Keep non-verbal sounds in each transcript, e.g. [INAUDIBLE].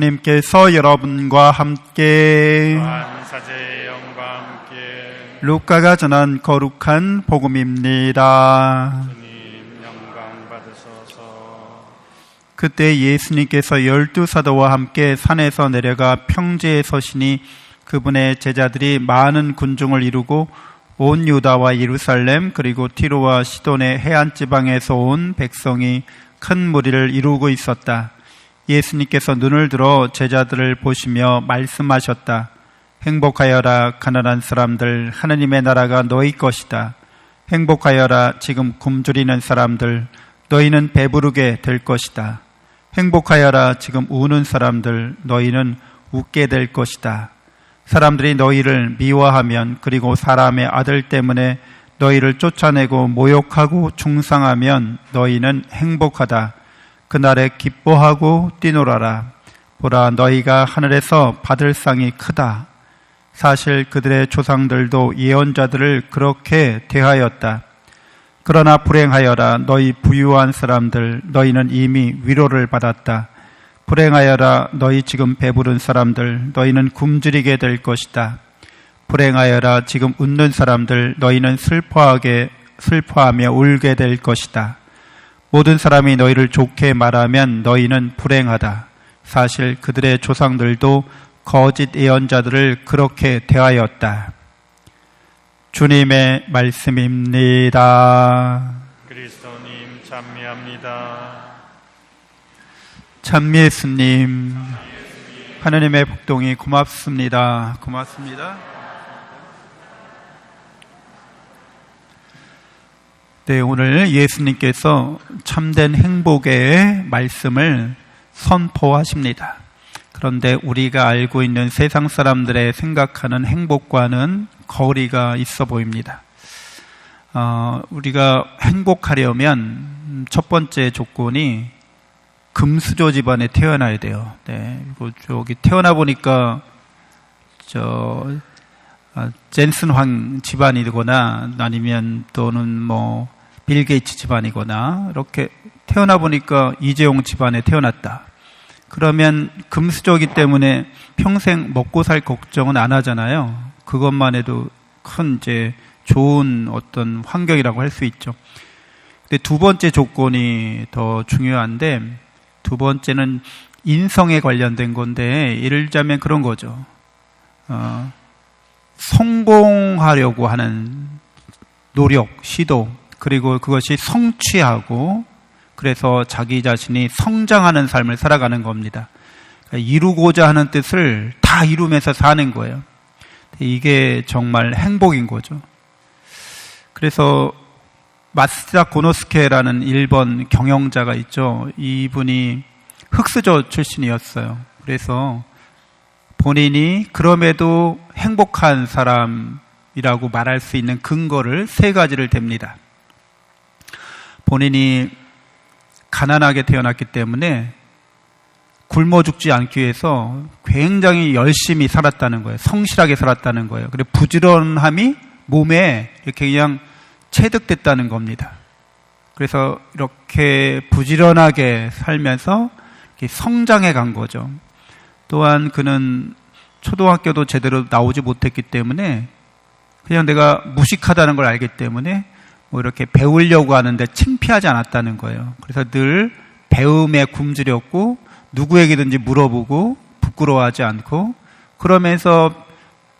님께서 여러분과 함께 영과 루카가 전한 거룩한 복음입니다. 주님 영광 받으소서 그때 예수님께서 열두 사도와 함께 산에서 내려가 평지에 서시니 그분의 제자들이 많은 군중을 이루고 온 유다와 예루살렘 그리고 티로와 시돈의 해안 지방에서 온 백성이 큰 무리를 이루고 있었다. 예수님께서 눈을 들어 제자들을 보시며 말씀하셨다. 행복하여라 가난한 사람들 하느님의 나라가 너희 것이다. 행복하여라 지금 굶주리는 사람들 너희는 배부르게 될 것이다. 행복하여라 지금 우는 사람들 너희는 웃게 될 것이다. 사람들이 너희를 미워하면 그리고 사람의 아들 때문에 너희를 쫓아내고 모욕하고 중상하면 너희는 행복하다. 그날에 기뻐하고 뛰놀아라. 보라 너희가 하늘에서 받을 상이 크다. 사실 그들의 조상들도 예언자들을 그렇게 대하였다. 그러나 불행하여라 너희 부유한 사람들 너희는 이미 위로를 받았다. 불행하여라 너희 지금 배부른 사람들 너희는 굶주리게 될 것이다. 불행하여라 지금 웃는 사람들 너희는 슬퍼하게 슬퍼하며 울게 될 것이다. 모든 사람이 너희를 좋게 말하면 너희는 불행하다. 사실 그들의 조상들도 거짓 예언자들을 그렇게 대하였다. 주님의 말씀입니다. 그리스도님 찬미합니다 참 예수님, 하나님의 복동이 고맙습니다. 고맙습니다. 네, 오늘 예수님께서 참된 행복의 말씀을 선포하십니다. 그런데 우리가 알고 있는 세상 사람들의 생각하는 행복과는 거리가 있어 보입니다. 어, 우리가 행복하려면 첫 번째 조건이 금수저 집안에 태어나야 돼요. 네. 그리고 저기 태어나 보니까 저 아, 젠슨 황 집안이거나 아니면 또는 뭐 빌 게이츠 집안이거나 이렇게 태어나 보니까 이재용 집안에 태어났다. 그러면 금수저기 때문에 평생 먹고 살 걱정은 안 하잖아요. 그것만 해도 큰 이제 좋은 어떤 환경이라고 할 수 있죠. 근데 두 번째 조건이 더 중요한데 두 번째는 인성에 관련된 건데 예를 들자면 그런 거죠. 어, 성공하려고 하는 노력, 시도, 그리고 그것이 성취하고 그래서 자기 자신이 성장하는 삶을 살아가는 겁니다. 그러니까 이루고자 하는 뜻을 다 이루면서 사는 거예요. 이게 정말 행복인 거죠. 그래서 마스다 고노스케라는 일본 경영자가 있죠. 이분이 흑수저 출신이었어요. 그래서 본인이 그럼에도 행복한 사람이라고 말할 수 있는 근거를 세 가지를 댑니다. 본인이 가난하게 태어났기 때문에 굶어 죽지 않기 위해서 굉장히 열심히 살았다는 거예요. 성실하게 살았다는 거예요. 그리고 부지런함이 몸에 이렇게 그냥 체득됐다는 겁니다. 그래서 이렇게 부지런하게 살면서 성장해 간 거죠. 또한 그는 초등학교도 제대로 나오지 못했기 때문에 그냥 내가 무식하다는 걸 알기 때문에 뭐 이렇게 배우려고 하는데 창피하지 않았다는 거예요. 그래서 늘 배움에 굶주렸고 누구에게든지 물어보고 부끄러워하지 않고 그러면서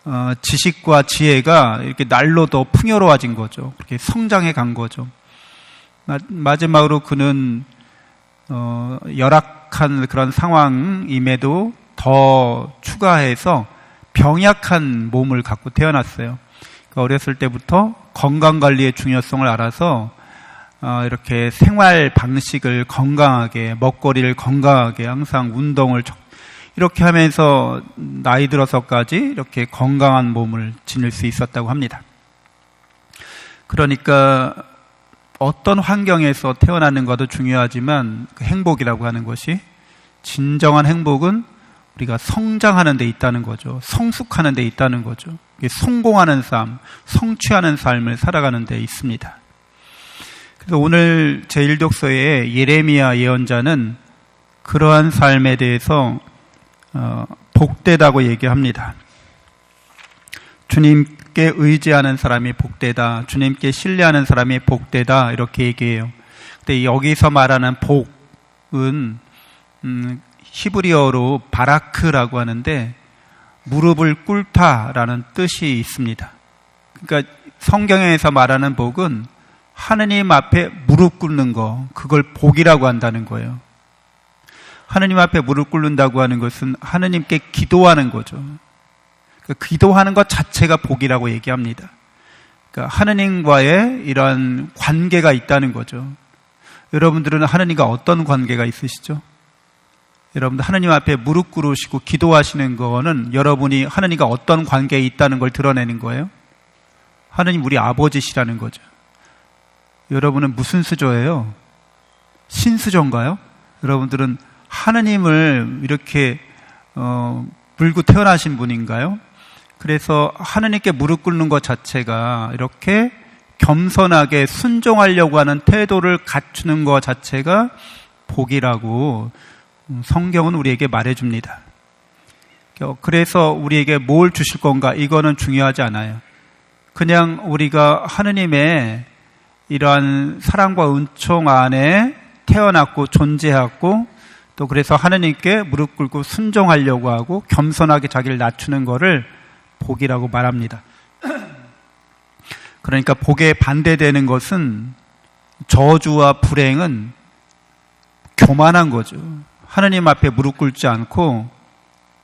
어, 지식과 지혜가 이렇게 날로 더 풍요로워진 거죠. 그렇게 성장해 간 거죠. 마, 지막으로 그는 어, 열악한 그런 상황임에도 더 추가해서 병약한 몸을 갖고 태어났어요. 그러니까 어렸을 때부터 건강 관리의 중요성을 알아서 어, 이렇게 생활 방식을 건강하게 먹거리를 건강하게 항상 운동을 이렇게 하면서 나이 들어서까지 이렇게 건강한 몸을 지닐 수 있었다고 합니다. 그러니까 어떤 환경에서 태어나는 것도 중요하지만 그 행복이라고 하는 것이 진정한 행복은 우리가 성장하는 데 있다는 거죠. 성숙하는 데 있다는 거죠. 성공하는 삶, 성취하는 삶을 살아가는 데 있습니다. 그래서 오늘 제1독서의 예레미야 예언자는 그러한 삶에 대해서 어, 복되다고 얘기합니다. 주님께 의지하는 사람이 복되다. 주님께 신뢰하는 사람이 복되다. 이렇게 얘기해요. 근데 여기서 말하는 복은 음, 히브리어로 바라크라고 하는데 무릎을 꿇다라는 뜻이 있습니다. 그러니까 성경에서 말하는 복은 하느님 앞에 무릎 꿇는 거, 그걸 복이라고 한다는 거예요. 하느님 앞에 무릎 꿇는다고 하는 것은 하느님께 기도하는 거죠. 그러니까 기도하는 것 자체가 복이라고 얘기합니다. 그러니까 하느님과의 이러한 관계가 있다는 거죠. 여러분들은 하느님과 어떤 관계가 있으시죠? 여러분들 하느님 앞에 무릎 꿇으시고 기도하시는 거는 여러분이 하느님과 어떤 관계에 있다는 걸 드러내는 거예요. 하느님 우리 아버지시라는 거죠. 여러분은 무슨 수저예요? 신수저인가요? 여러분들은 하느님을 이렇게 어, 물고 태어나신 분인가요? 그래서 하느님께 무릎 꿇는 것 자체가 이렇게 겸손하게 순종하려고 하는 태도를 갖추는 것 자체가 복이라고 성경은 우리에게 말해줍니다. 그래서 우리에게 뭘 주실 건가? 이거는 중요하지 않아요. 그냥 우리가 하느님의 이러한 사랑과 은총 안에 태어났고 존재하고 또 그래서 하느님께 무릎 꿇고 순종하려고 하고 겸손하게 자기를 낮추는 것을 복이라고 말합니다. [CLEARS THROAT] 그러니까 복에 반대되는 것은 저주와 불행은 교만한 거죠. 하느님 앞에 무릎 꿇지 않고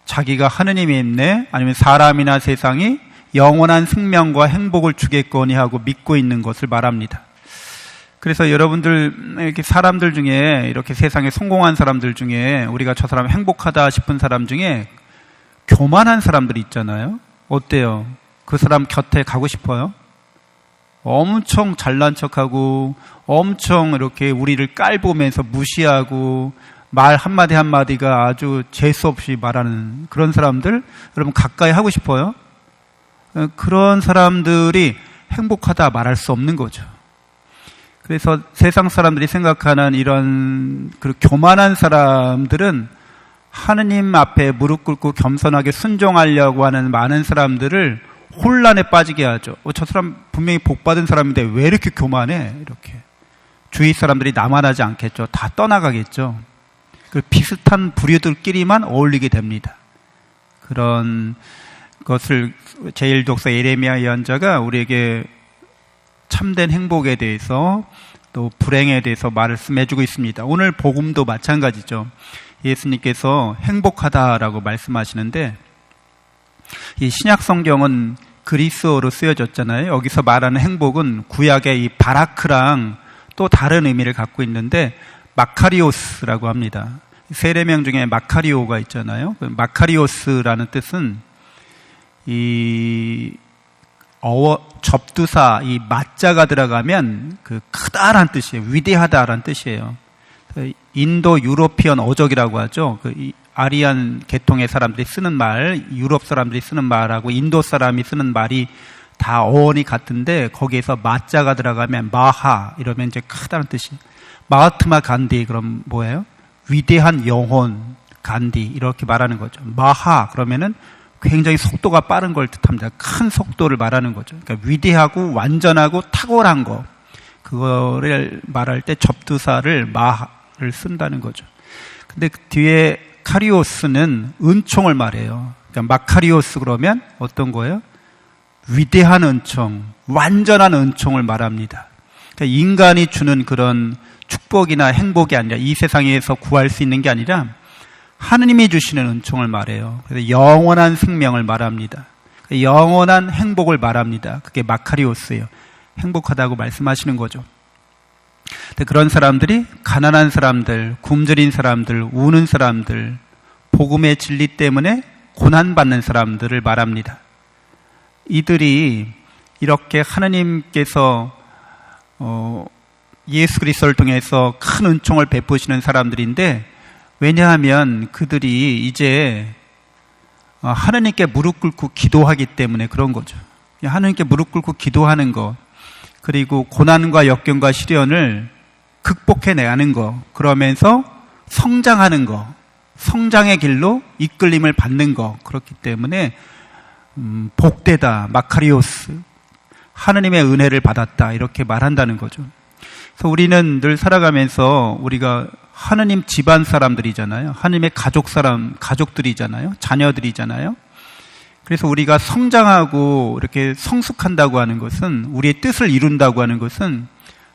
자기가 하느님이 있네 아니면 사람이나 세상이 영원한 생명과 행복을 주겠거니 하고 믿고 있는 것을 말합니다. 그래서 여러분들 이렇게 사람들 중에 이렇게 세상에 성공한 사람들 중에 우리가 저 사람 행복하다 싶은 사람 중에 교만한 사람들이 있잖아요. 어때요? 그 사람 곁에 가고 싶어요? 엄청 잘난 척하고 엄청 이렇게 우리를 깔보면서 무시하고 말 한마디 한마디가 아주 재수 없이 말하는 그런 사람들 여러분 가까이 하고 싶어요? 어, 그런 사람들이 행복하다 말할 수 없는 거죠. 그래서 세상 사람들이 생각하는 이런 그 교만한 사람들은 하느님 앞에 무릎 꿇고 겸손하게 순종하려고 하는 많은 사람들을 혼란에 빠지게 하죠. 어, 저 사람 분명히 복 받은 사람인데 왜 이렇게 교만해? 이렇게. 주위 사람들이 남아나지 않겠죠. 다 떠나가겠죠. 그 비슷한 부류들끼리만 어울리게 됩니다. 그런 것을 제일 독서 예레미야 예언자가 우리에게 참된 행복에 대해서 또 불행에 대해서 말씀해 주고 있습니다. 오늘 복음도 마찬가지죠. 예수님께서 행복하다라고 말씀하시는데 이 신약 성경은 그리스어로 쓰여졌잖아요. 여기서 말하는 행복은 구약의 이 바라크랑 또 다른 의미를 갖고 있는데 마카리오스라고 합니다. 세례명 중에 마카리오가 있잖아요. 그 마카리오스라는 뜻은 이 어워 접두사 이 마자가 들어가면 그 크다란 뜻이에요. 위대하다란 뜻이에요. 그 인도 유로피언 어적이라고 하죠. 그 아리안 계통의 사람들이 쓰는 말, 유럽 사람들이 쓰는 말하고 인도 사람이 쓰는 말이 다 어원이 같은데 거기에서 마자가 들어가면 마하 이러면 이제 크다는 뜻이. 마하트마 간디 그럼 뭐예요? 위대한 영혼 간디 이렇게 말하는 거죠. 마하 그러면은 굉장히 속도가 빠른 걸 뜻합니다. 큰 속도를 말하는 거죠. 그러니까 위대하고 완전하고 탁월한 거. 그거를 말할 때 접두사를 마를 쓴다는 거죠. 근데 그 뒤에 카리오스는 은총을 말해요. 그러니까 마카리오스 그러면 어떤 거예요? 위대한 은총, 완전한 은총을 말합니다. 그러니까 인간이 주는 그런 축복이나 행복이 아니라 이 세상에서 구할 수 있는 게 아니라 하느님이 주시는 은총을 말해요. 그래서 영원한 생명을 말합니다. 영원한 행복을 말합니다. 그게 마카리오스예요. 행복하다고 말씀하시는 거죠. 그런 사람들이 가난한 사람들, 굶주린 사람들, 우는 사람들, 복음의 진리 때문에 고난받는 사람들을 말합니다. 이들이 이렇게 하느님께서 어, 예수 그리스도를 통해서 큰 은총을 베푸시는 사람들인데 왜냐하면 그들이 이제 어, 하느님께 무릎 꿇고 기도하기 때문에 그런 거죠. 하느님께 무릎 꿇고 기도하는 것, 그리고 고난과 역경과 시련을 극복해 내가는 것, 그러면서 성장하는 것, 성장의 길로 이끌림을 받는 거 그렇기 때문에 음, 복되다 마카리오스 하느님의 은혜를 받았다 이렇게 말한다는 거죠. 그래서 우리는 늘 살아가면서 우리가 하느님 집안 사람들이잖아요. 하느님의 가족 사람 가족들이잖아요. 자녀들이잖아요. 그래서 우리가 성장하고 이렇게 성숙한다고 하는 것은 우리의 뜻을 이룬다고 하는 것은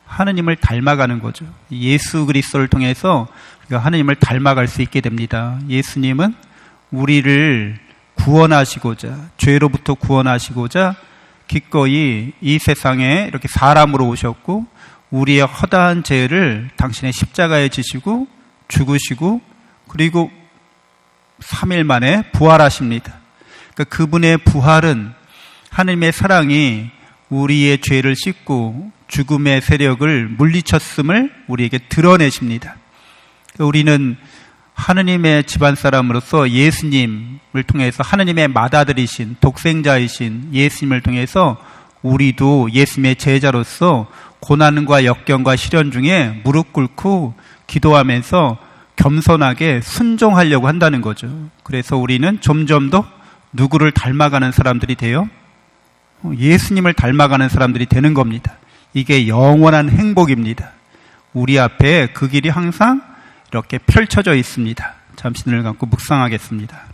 하느님을 닮아가는 거죠. 예수 그리스도를 통해서 우리가 하느님을 닮아갈 수 있게 됩니다. 예수님은 우리를 구원하시고자 죄로부터 구원하시고자 기꺼이 이 세상에 이렇게 사람으로 오셨고 우리의 허다한 죄를 당신의 십자가에 지시고 죽으시고 그리고 3일 만에 부활하십니다. 그러니까 그분의 부활은 하느님의 사랑이 우리의 죄를 씻고 죽음의 세력을 물리쳤음을 우리에게 드러내십니다. 그러니까 우리는 하느님의 집안 사람으로서 예수님을 통해서 하느님의 맏아들이신 독생자이신 예수님을 통해서 우리도 예수님의 제자로서 고난과 역경과 시련 중에 무릎 꿇고 기도하면서 겸손하게 순종하려고 한다는 거죠. 그래서 우리는 점점 더 누구를 닮아가는 사람들이 되어 예수님을 닮아가는 사람들이 되는 겁니다. 이게 영원한 행복입니다. 우리 앞에 그 길이 항상 이렇게 펼쳐져 있습니다. 잠시 눈을 감고 묵상하겠습니다.